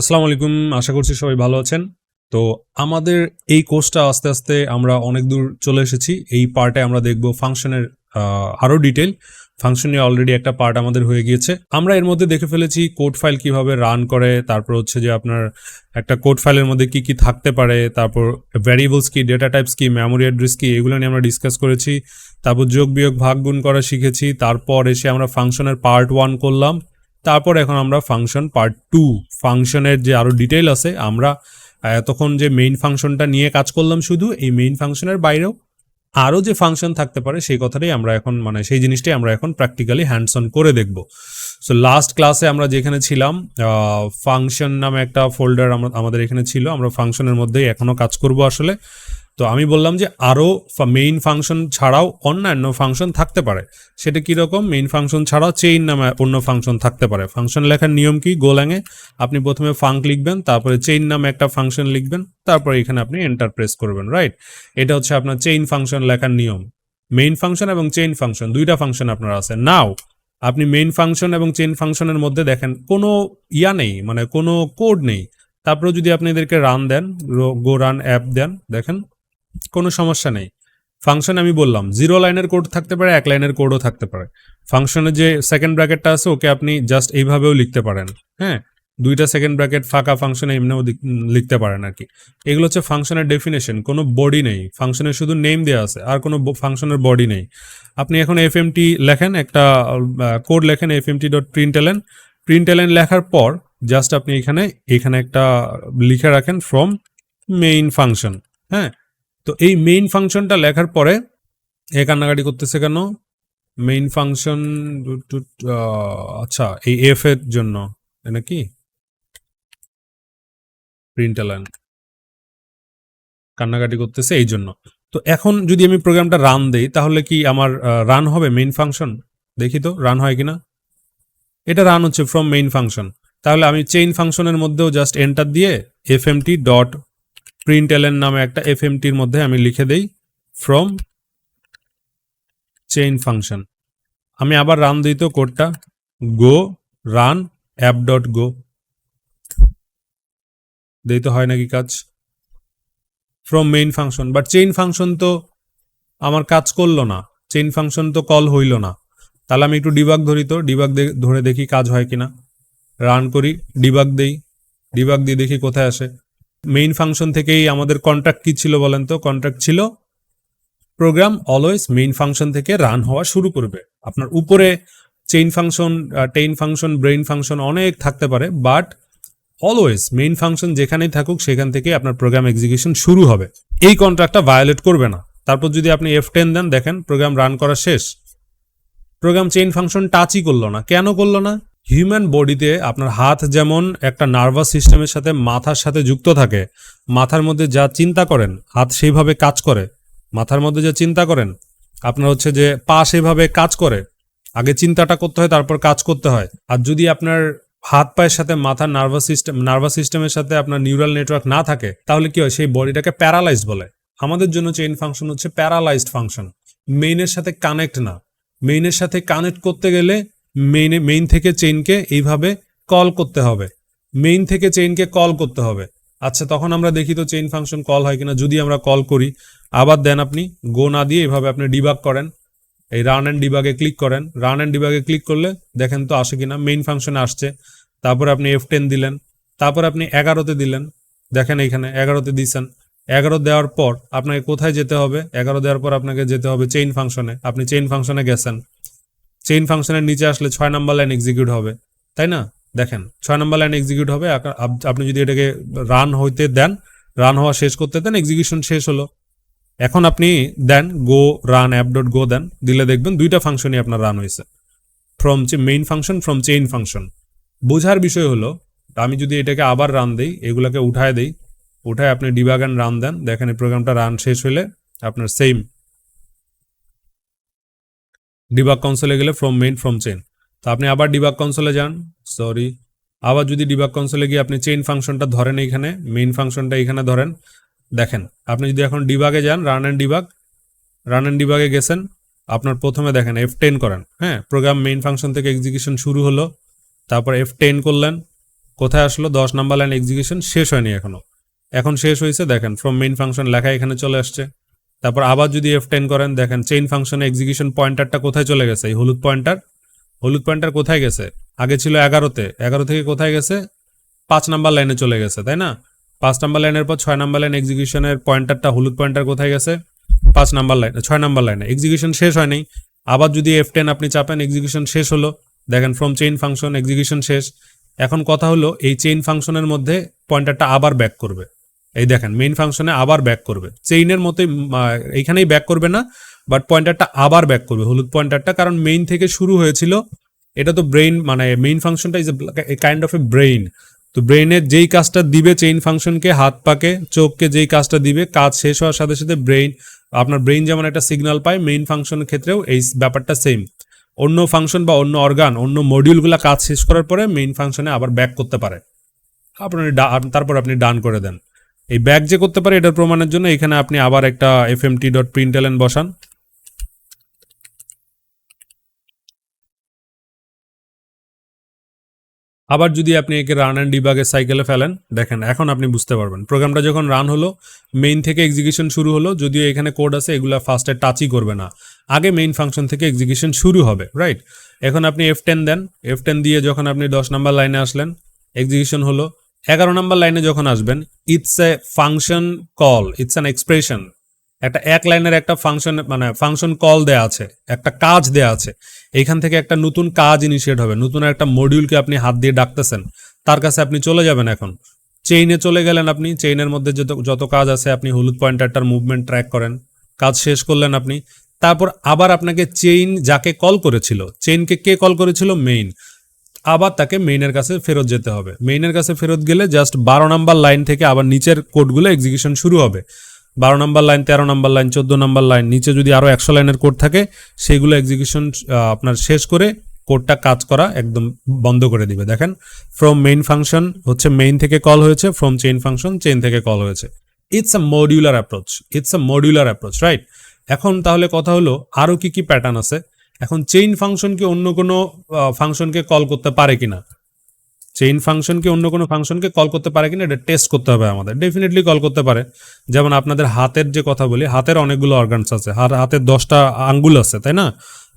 আসসালামু আলাইকুম, আশা করছি সবাই ভালো আছেন। তো আমাদের এই কোর্সটা আস্তে আস্তে আমরা অনেক দূর চলে এসেছি। এই পার্টে আমরা দেখব ফাংশনের আরও ডিটেল ফাংশনে অলরেডি একটা পার্ট আমাদের হয়ে গিয়েছে। আমরা এর মধ্যে দেখে ফেলেছি কোড ফাইল কীভাবে রান করে, তারপর হচ্ছে যে আপনার একটা কোড ফাইলের মধ্যে কি কি থাকতে পারে, তারপর ভ্যারিয়েবলস কি ডেটা টাইপস কি মেমোরি অ্যাড্রেস কি, এগুলো নিয়ে আমরা ডিসকাস করেছি। তারপর যোগ বিয়োগ ভাগ গুণ করা শিখেছি। তারপর এসে আমরা ফাংশনের পার্ট ওয়ান করলাম। তারপর এখন আমরা ফাংশন পার্ট টু ফাংশনের যে আরও ডিটেল আছে, আমরা এতক্ষণ যে মেইন ফাংশনটা নিয়ে কাজ করলাম শুধু, এই মেইন ফাংশনের বাইরেও আরও যে ফাংশন থাকতে পারে, সেই কথাটাই আমরা এখন মানে সেই জিনিসটাই আমরা এখন প্র্যাকটিক্যালি হ্যান্ডস অন করে দেখব। সো লাস্ট ক্লাসে আমরা যেখানে ছিলাম ফাংশন নামে একটা ফোল্ডার আমাদের এখানে ছিল, আমরা ফাংশনের মধ্যেই এখনও কাজ করব আসলে। তো আমি বললাম যে আরও মেইন ফাংশন ছাড়াও অন্যান্য ফাংশন থাকতে পারে। সেটা কীরকম মেইন ফাংশন ছাড়াও চেইন নামে অন্য ফাংশন থাকতে পারে। ফাংশন লেখার নিয়ম কি? গোল্যাঙে আপনি প্রথমে ফাঙ্ক লিখবেন, তারপরে চেইন নামে একটা ফাংশন লিখবেন, তারপরে এখানে আপনি এন্টার প্রেস করবেন রাইট এটা হচ্ছে আপনার চেইন ফাংশন লেখার নিয়ম। মেইন ফাংশন এবং চেইন ফাংশন দুইটা ফাংশন আপনার আছে। নাও আপনি মেইন ফাংশন এবং চেইন ফাংশনের মধ্যে দেখেন, কোনো ইয়া নেই মানে কোনো কোড নেই। তারপরে যদি আপনি এদেরকে রান দেন গো রান অ্যাপ দেন, দেখেন কোনো সমস্যা নেই। ফাংশন আমি বললাম জিরো লাইনের কোড থাকতে পারে, এক লাইনের কোডও থাকতে পারে। ফাংশনের যে সেকেন্ড ব্র্যাকেটটা আছে, ওকে আপনি জাস্ট এইভাবেও লিখতে পারেন হ্যাঁ? দুইটা সেকেন্ড ব্র্যাকেট ফাঁকা ফাংশনে এমনিও লিখতে পারেন আর কি। এগুলো হচ্ছে ফাংশনের ডেফিনেশন কোনো বডি নেই। ফাংশনের শুধু নেম দেওয়া আছে, আর কোনো ফাংশনের বডি নেই। আপনি এখন এফ এম টি লেখেন, একটা কোড লেখেন F M T dot println println লেখার পর জাস্ট আপনি এখানে এখানে একটা লিখে রাখেন ফ্রম মেইন ফাংশন হ্যাঁ? তো এই মেইন ফাংশনটা লেখার পরে এ কান্নাকাটি করতেছে কেন? মেইন ফাংশন আচ্ছা এই এফ এর জন্য এটা কি প্রিন্ট লাইন কান্নাকাটি করতেছে এই জন্য। তো এখন যদি আমি প্রোগ্রামটা রান দেই, তাহলে কি আমার রান হবে মেইন ফাংশন দেখি তো রান হয় কিনা? এটা রান হচ্ছে ফ্রম মেইন ফাংশন তাহলে আমি চেইন ফাংশনের মধ্যেও জাস্ট এন্টার দিয়ে F M T dot println নামে একটা এফ এম টির মধ্যে আমি লিখে দেই ফ্রম চেইন ফাংশন আমি আবার রান দিই তো কোডটা go run app dot go দেই তো হয় নাকি কাজ? From main function but chain function তো আমার কাজ করল না চেইন ফাংশন তো কল হইল না। তাহলে আমি একটু ডিবাগ ধরি তো ডিবাগ ধরে দেখি কাজ হয় কিনা। রান করি ডিবাগ দেই ডিবাগ দিয়ে দেখি কোথায় আসে। মেইন ফাংশন থেকেই আমাদের কন্ট্রাক্ট কি ছিল বলেন তো? কন্ট্রাক্ট ছিল প্রোগ্রাম অলওয়েজ মেইন ফাংশন থেকে রান হওয়া শুরু করবে। আপনার উপরে চেইন ফাংশন টেইন ফাংশন, ব্রেইন ফাংশন অনেক থাকতে পারে বাট অলওয়েজ মেইন ফাংশন যেখানেই থাকুক সেখান থেকে আপনার প্রোগ্রাম এক্সিকিউশন শুরু হবে। এই কন্ট্রাক্টটা ভায়োলেট করবে না। তারপর যদি আপনি এফ টেন দেন, দেখেন প্রোগ্রাম রান করা শেষ। প্রোগ্রাম চেইন ফাংশন টাচই করল না। কেন করল না? হিউম্যান বডিতে আপনার হাত যেমন একটা নার্ভাস সিস্টেমের সাথে মাথার সাথে যুক্ত থাকে, মাথার মধ্যে যা চিন্তা করেন, হাত সেইভাবে কাজ করে, মাথার মধ্যে যা চিন্তা করেন, আপনার হচ্ছে যে পা সেভাবে কাজ করে, আগে চিন্তাটা করতে হয়, তারপর কাজ করতে হয়। আর যদি আপনার হাত পায়ের সাথে মাথার নার্ভাস সিস্টেম নার্ভাস সিস্টেমের সাথে আপনার নিউরাল নেটওয়ার্ক না থাকে, তাহলে কি হয়? সেই বডিটাকে প্যারালাইজ বলে। আমাদের জন্য চেইন ফাংশন হচ্ছে প্যারালাইজড ফাংশন মেইনের সাথে কানেক্ট না। মেইনের সাথে কানেক্ট করতে গেলে মেইনে মেইন থেকে চেইনকে এইভাবে কল করতে হবে। মেইন থেকে চেইনকে কল করতে হবে। আচ্ছা তখন আমরা দেখি তো চেইন ফাংশন কল হয় কিনা। যদি আমরা কল করি, আবার দেন আপনি গো না দিয়ে এভাবে আপনি ডিবাগ করেন। এই রান অ্যান্ড ডিবাগে ক্লিক করেন। রান অ্যান্ড ডিবাগে ক্লিক করলে দেখেন তো আসে কিনা মেইন ফাংশনে আসছে। তারপর আপনি এফ টেন দিলেন। তারপর আপনি এগারোতে দিলেন। দেখেন এইখানে এগারোতে দিছেন। এগারো দেওয়ার পর আপনাকে কোথায় যেতে হবে? এগারো দেওয়ার পর আপনাকে যেতে হবে চেইন ফাংশনে আপনি চেইন ফাংশনে গেছেন। চেইন ফাংশনের নিচে আসলে ছয় নাম্বার লাইন এক্সিকিউট হবে, তাই না? দেখেন, ছয় নাম্বার লাইন এক্সিকিউট হবে আপনি যদি এটাকে রান হইতে দেন রান হওয়া শেষ করতে দেন এক্সিকিউশন শেষ হলো। এখন আপনি দেন go run app dot go দেন, দিলে দেখবেন দুইটা ফাংশনই আপনার রান হয়েছে from main function from chain function বোঝার বিষয় হলো, আমি যদি এটাকে আবার রান দিই, এগুলোকে উঠায় দিই, উঠায় আপনি ডিবাগান রান দেন, দেখেন এই প্রোগ্রামটা রান শেষ হলে আপনার সেম ডিবাগ কনসোলে গেলে ফ্রম মেইন ফ্রম চেন তো আপনি আবার ডিবাগ কনসোলে যান সরি আবার যদি ডিবাগ কনসোলে গিয়ে আপনি চেইন ফাংশনটা ধরেন এইখানে মেইন ফাংশনটা এখানে ধরেন, দেখেন, আপনি যদি এখন ডিবাগে যান run and debug run and ডিবাগে গেছেন, আপনার প্রথমে দেখেন এফ টেন করেন হ্যাঁ প্রোগ্রাম মেইন ফাংশন থেকে এক্সিকিউশন শুরু হলো, তারপর এফ টেন করলেন, কোথায় আসলো, দশ নাম্বার লাইন এক্সিকিউশন শেষ হয়নি এখনও এখন শেষ হয়েছে, দেখেন ফ্রম মেইন ফাংশন লেখা এখানে চলে আসছে। তারপর আবার যদি এফ টেন করেন, দেখেন চেইন ফাংশনে এক্সিকিউশন পয়েন্টারটা কোথায় চলে গেছে? এই হলুদ পয়েন্টার হলুদ পয়েন্টার কোথায় গেছে? আগে ছিল এগারোতে। এগারো থেকে কোথায় গেছে? পাঁচ নাম্বার লাইনে চলে গেছে, তাই না? পাঁচ নাম্বার লাইনের পর ছয় নাম্বার লাইন এক্সিকিউশনের পয়েন্টারটা হলুদ পয়েন্টার কোথায় গেছে? পাঁচ নাম্বার লাইনে ছয় নাম্বার লাইনে এক্সিকিউশন শেষ হয়নি। আবার যদি এফ টেন আপনি চাপেন এক্সিকিউশন শেষ হলো। দেখেন ফ্রম চেইন ফাংশন এক্সিকিউশন শেষ। এখন কথা হলো, এই চেইন ফাংশনের মধ্যে পয়েন্টারটা আবার ব্যাক করবে। এই দেখেন মেইন ফাংশনে আবার ব্যাক করবে। চেইনের মতোই এইখানেই ব্যাক করবে না বাট পয়েন্টারটা আবার ব্যাক করবে, হলুদ পয়েন্টারটা কারণ মেইন থেকে শুরু হয়েছিল, এটা তো ব্রেইন মানে মেইন ফাংশনটা is a kind of a brain তো ব্রেইনের যেই কাজটা দিবে চেইন ফাংশনকে হাত পাকে, চোখকে যেই কাজটা দিবে, কাজ শেষ হওয়ার সাথে সাথে ব্রেইন আপনার ব্রেইন যেমন একটা সিগনাল পায় মেইন ফাংশনের ক্ষেত্রেও এই ব্যাপারটা সেম অন্য ফাংশন বা অন্য অর্গান অন্য মডিউলগুলো কাজ শেষ করার পরে মেইন ফাংশনে আবার ব্যাক করতে পারে। আপনি ডা- তারপর আপনি ডান করে দেন। এই ব্যাক যে করতে পারে, এটার প্রমাণের জন্য এখানে আপনি আবার একটা F M T dot println বসান। আবার যদি আপনি একে রান অ্যান্ড ডিবাগের সাইকেলে ফেলেন, দেখেন, এখন আপনি বুঝতে পারবেন। প্রোগ্রামটা যখন রান হলো মেইন থেকে এক্সিকিউশন শুরু হলো, যদিও এখানে কোড আছে, এগুলা ফার্স্টে টাচই করবে না। আগে মেইন ফাংশন থেকে এক্সিকিউশন শুরু হবে রাইট এখন আপনি এফ টেন দেন। এফ টেন দিয়ে যখন আপনি দশ নাম্বার লাইনে আসলেন এক্সিকিউশন হলো এগারো নম্বর লাইনে যখন আসবেন it's a function call it's an expression একটা এক লাইনের একটা ফাংশন মানে ফাংশন কল দেয়া আছে, একটা কাজ দেয়া আছে। এইখান থেকে একটা নতুন কাজ ইনিশিয়েট হবে, নতুন একটা মডিউলকে আপনি হাত দিয়ে ডাকতেছেন, তার কাছে আপনি চলে যাবেন এখন। চেইনে চলে গেলেন আপনি চেইনের মধ্যে যত যত কাজ আছে, আপনি হলুদ পয়েন্টারটার মুভমেন্ট ট্র্যাক করেন, কাজ শেষ করলেন আপনি। তারপর আবার আপনাকে চেইন যাকে কল করেছিল চেইনকে কে কল করেছিল? মেইন আবার তাকে মেইনের কাছে ফেরত যেতে হবে। মেইনের কাছে ফেরত গেলে জাস্ট বারো নাম্বার লাইন থেকে আবার নিচের কোডগুলো এক্সিকিউশন শুরু হবে। বারো নাম্বার লাইন, তেরো নাম্বার লাইন, চোদ্দ নাম্বার লাইন, নিচে যদি আরও একশো লাইনের কোড থাকে সেইগুলো এক্সিকিউশন আপনার শেষ করে কোডটা কাজ করা একদম বন্ধ করে দিবে। দেখেন ফ্রম মেইন ফাংশন হচ্ছে মেইন থেকে কল হয়েছে ফ্রম চেইন ফাংশন চেইন থেকে কল হয়েছে। It's a modular approach it's a modular approach right এখন তাহলে কথা হলো আরও কি কি প্যাটার্ন আছে? এখন চেইন ফাংশন কি অন্য কোনো ফাংশনকে কল করতে পারে কিনা? চেইন ফাংশনকে অন্য কোনো ফাংশনকে কল করতে পারে কিনা, এটা টেস্ট করতে হবে আমাদের। ডেফিনেটলি কল করতে পারে। যেমন আপনাদের হাতের যে কথা বলি, হাতের অনেকগুলো অর্গানস আছে। হাতের দশটা আঙ্গুল আছে, তাই না?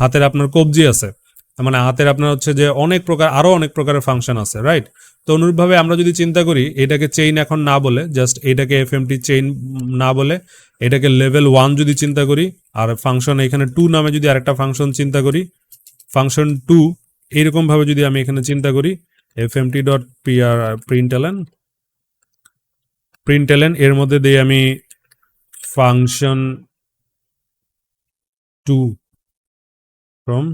হাতের আপনার কবজি আছে। মানে হাতের আপনার হচ্ছে যে অনেক প্রকার আরও অনেক প্রকারের ফাংশন আছে রাইট তো অনুরূপভাবে আমরা যদি চিন্তা করি, এটাকে চেইন এখন না বলে জাস্ট এটাকে এফ এমটি চেইন না বলে, এটাকে লেভেল ওয়ান যদি চিন্তা করি, আর ফাংশন এখানে টু নামে যদি আরেকটা ফাংশন চিন্তা করি ফাংশন টু এইরকম ভাবে যদি আমি এখানে চিন্তা করি F M T dot P R println println এর মধ্যে দিয়ে আমি function two from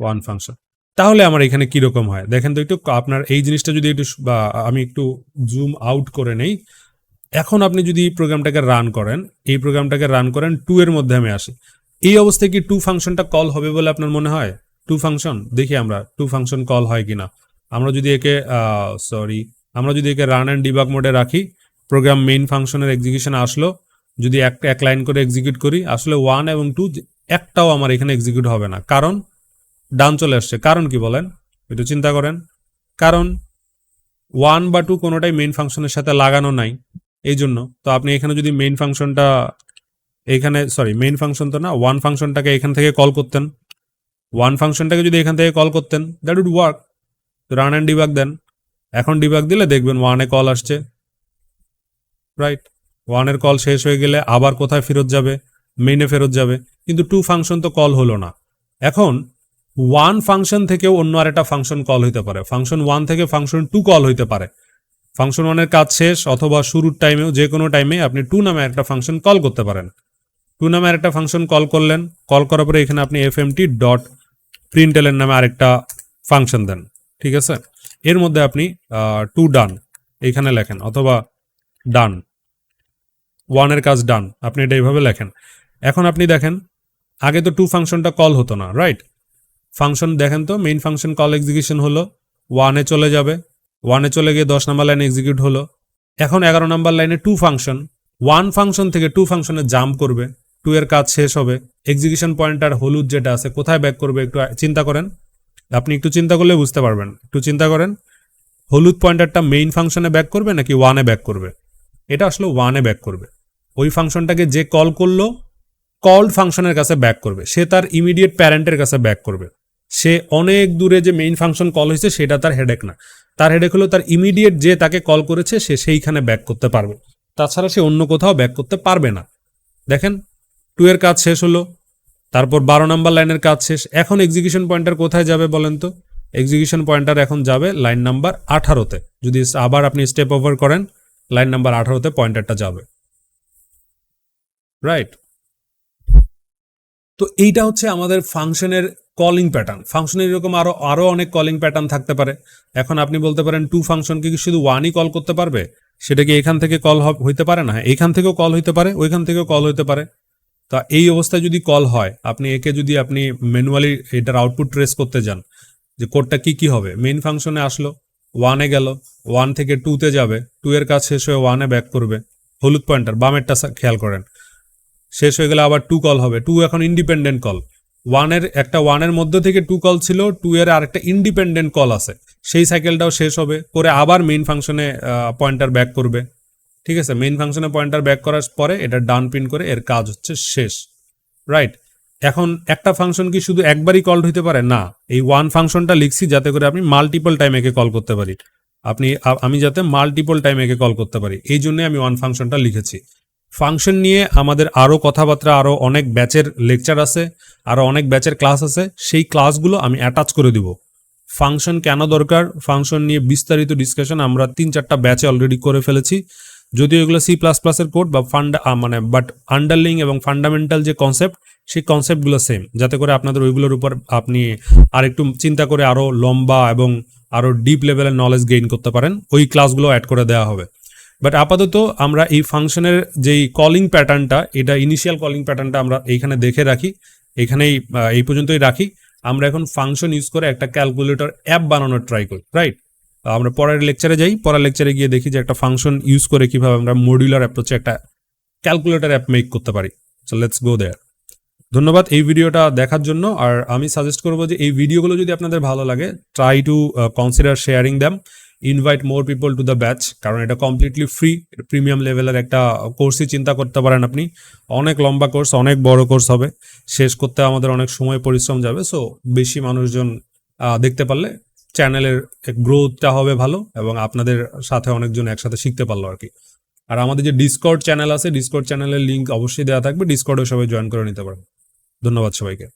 one function তাহলে আমার এখানে কীরকম হয়? দেখেন তো একটু আপনার এই জিনিসটা যদি একটু বা আমি একটু জুম আউট করে নেই, এখন আপনি যদি এই প্রোগ্রামটাকে রান করেন, এই প্রোগ্রামটাকে রান করেন টু এর মধ্যে আমি আসি। এই অবস্থায় কি টু ফাংশনটা কল হবে বলে আপনার মনে হয়? টু ফাংশন দেখি আমরা টু ফাংশন কল হয় কিনা। আমরা যদি একে সরি আমরা যদি একে রান অ্যান্ড ডিবাগ মোডে রাখি প্রোগ্রাম মেইন ফাংশনের এক্সিকিউশন আসলো, যদি এক এক লাইন করে এক্সিকিউট করি, আসলে ওয়ান এবং টু একটাও আমার এখানে এক্সিকিউট হবে না। কারণ ডান চলে আসছে। কারণ কি বলেন? একটু চিন্তা করেন। কারণ ওয়ান বা টু কোনোটাই মেইন ফাংশনের সাথে লাগানো নাই। এই জন্য তো আপনি এখানে যদি মেইন ফাংশনটা এখানে সরি মেইন ফাংশন তো না ওয়ান ফাংশনটাকে এখান থেকে কল করতেন। ওয়ান ফাংশনটাকে যদি এখান থেকে কল করতেন that would work run and debug দেন। এখন ডিবাগ দিলে দেখবেন ওয়ানে কল আসছে। রাইট ওয়ানের কল শেষ হয়ে গেলে আবার কোথায় ফেরত যাবে? মেইনে ফেরত যাবে। কিন্তু টু ফাংশন তো কল হলো না। এখন ওয়ান ফাংশন থেকেও অন্য আরেকটা ফাংশন কল হইতে পারে। ফাংশন ওয়ান থেকে ফাংশন টু কল হইতে পারে। ফাংশন ওয়ানের কাজ শেষ অথবা শুরুর টাইমেও যে কোনো টাইমে আপনি টু নামে একটা ফাংশন কল করতে পারেন। টু নামে একটা ফাংশন কল করলেন কল করার পরে এখানে আপনি এফ এম টি ডট প্রিন্টেলের নামে আরেকটা ফাংশন দেন। ঠিক আছে? এর মধ্যে আপনি টু ডান এইখানে লেখেন অথবা ডান ওয়ানের কাজ ডান আপনি এটা এইভাবে লেখেন। এখন আপনি দেখেন, আগে তো টু ফাংশনটা কল হতো না রাইট ফাংশন দেখেন তো মেইন ফাংশন কল এক্সিকিউশন হলো ওয়ানে চলে যাবে ওয়ানে চলে গিয়ে দশ নাম্বার লাইনে এক্সিকিউট হলো। এখন এগারো নাম্বার লাইনে টু ফাংশন ওয়ান ফাংশন থেকে টু ফাংশনে জাম্প করবে টু এর কাজ শেষ হবে। এক্সিকিউশন পয়েন্টার হলুদ যেটা আছে, কোথায় ব্যাক করবে একটু চিন্তা করেন। আপনি একটু চিন্তা করলে বুঝতে পারবেন। একটু চিন্তা করেন, হলুদ পয়েন্টারটা মেইন ফাংশনে ব্যাক করবে নাকি ওয়ানে ব্যাক করবে? এটা আসলে ওয়ানে ব্যাক করবে। ওই ফাংশনটাকে যে কল করল কল্ড ফাংশনের কাছে ব্যাক করবে। সে তার ইমিডিয়েট প্যারেন্টের কাছে ব্যাক করবে। সে অনেক দূরে যে মেইন ফাংশন কল হয়েছে, সেটা তার হেডেক না। তার হেডেক হলো তার ইমিডিয়েট যে তাকে কল করেছে, সে সেইখানে ব্যাক করতে পারবে। তাছাড়া সে অন্য কোথাও ব্যাক করতে পারবে না। দেখেন টু এর কাজ শেষ হলো, তারপর বারো নাম্বার লাইনের কাজ শেষ। এখন এক্সিকিউশন পয়েন্টার কোথায় যাবে বলেন তো? এক্সিকিউশন পয়েন্টার এখন যাবে লাইন নাম্বার আঠারোতে। যদি আবার আপনি স্টেপ ওভার করেন লাইন নাম্বার আঠারোতে পয়েন্টারটা যাবে। রাইট তো এইটা হচ্ছে আমাদের ফাংশনের কলিং প্যাটার্ন ফাংশনের এরকম আরও আরও অনেক কলিং প্যাটার্ন থাকতে পারে। এখন আপনি বলতে পারেন টু ফাংশনকে কি শুধু ওয়ানই কল করতে পারবে? সেটা কি এখান থেকে কল হইতে পারে না? এখান থেকেও কল হইতে পারে, ওইখান থেকেও কল হইতে পারে। তা এই অবস্থায় যদি কল হয়, আপনি, একে যদি আপনি ম্যানুয়ালি এটার আউটপুট ট্রেস করতে যান, যে কোডটা কি কি হবে? মেইন ফাংশনে আসলো ওয়ানে গেল ওয়ান থেকে টুতে যাবে টু এর কাজ শেষ হয়ে ওয়ানে ব্যাক করবে। হলুদ পয়েন্টার বামেরটা খেয়াল করেন। শেষ হয়ে গেলে আবার টু কল হবে। টু এখন ইন্ডিপেন্ডেন্ট কল ওয়ানের একটা ওয়ানের মধ্যে থেকে টু কল ছিল টু এর আরেকটা ইন্ডিপেন্ডেন্ট কল আছে। সেই সাইকেলটাও শেষ হবে করে আবার মেইন ফাংশনে পয়েন্টার ব্যাক করবে। ঠিক আছে? মেইন ফাংশনে পয়েন্টার ব্যাক করার পরে এটা ডান পিন করে এর কাজ হচ্ছে শেষ। রাইট এখন একটা ফাংশন কি শুধু একবারই কল হইতে পারে? না। এই ওয়ান ফাংশনটা লিখছি যাতে করে আপনি মাল্টিপল টাইম একে কল করতে পারি। আপনি আমি যাতে মাল্টিপল টাইম একে কল করতে পারি। এই জন্যই আমি ওয়ান ফাংশনটা লিখেছি। ফাংশন নিয়ে আমাদের আরও কথাবার্তা আরও অনেক ব্যাচের লেকচার আছে আরও অনেক ব্যাচের ক্লাস আছে, সেই ক্লাসগুলো আমি অ্যাটাচ করে দিব। ফাংশন কেন দরকার? ফাংশন নিয়ে বিস্তারিত ডিসকাশন আমরা তিন চারটা ব্যাচে অলরেডি করে ফেলেছি। যদিও এগুলো সি প্লাস প্লাসের কোড বা ফান্ডা মানে বাট আন্ডারলিং এবং ফান্ডামেন্টাল যে কনসেপ্ট সেই কনসেপ্টগুলো সেম যাতে করে আপনাদের ওইগুলোর উপর আপনি আর একটু চিন্তা করে আরও লম্বা এবং আরও ডিপ লেভেলের নলেজ গেইন করতে পারেন। ওই ক্লাসগুলো অ্যাড করে দেওয়া হবে। বাট আপাতত আমরা এই ফাংশনের যেই কলিং প্যাটার্নটা এটা ইনিশিয়াল কলিং প্যাটার্নটা আমরা এইখানে দেখে রাখি। এখানেই এই পর্যন্তই রাখি। আমরা এখন ফাংশন ইউজ করে একটা ক্যালকুলেটর অ্যাপ বানানোর ট্রাই করি রাইট আমরা পরের লেকচারে যাই। পরের লেকচারে গিয়ে দেখি যে একটা ফাংশন ইউজ করে কীভাবে আমরা মডিউলার অ্যাপ্রোচে একটা ক্যালকুলেটর অ্যাপ মেক করতে পারি। সো লেটস গো দেয়ার ধন্যবাদ এই ভিডিওটা দেখার জন্য। আর আমি সাজেস্ট করব যে এই ভিডিওগুলো যদি আপনাদের ভালো লাগে try to consider sharing them invite more people to the batch কারণ এটা কমপ্লিটলি ফ্রি প্রিমিয়াম লেভেলের একটা কোর্সই চিন্তা করতে পারেন আপনি। অনেক লম্বা কোর্স অনেক বড় কোর্স হবে, শেষ করতে আমাদের অনেক সময় পরিশ্রম যাবে সো বেশি মানুষজন দেখতে পারলে চ্যানেলের গ্রোথটা হবে ভালো এবং আপনাদের সাথে অনেকজন একসাথে শিখতে পারল আর কি। আর আমাদের যে ডিসকর্ড চ্যানেল আছে ডিসকর্ড চ্যানেলের লিঙ্ক অবশ্যই দেওয়া থাকবে ডিসকর্ডে সবাই জয়েন করে নিতে পারেন ধন্যবাদ সবাইকে।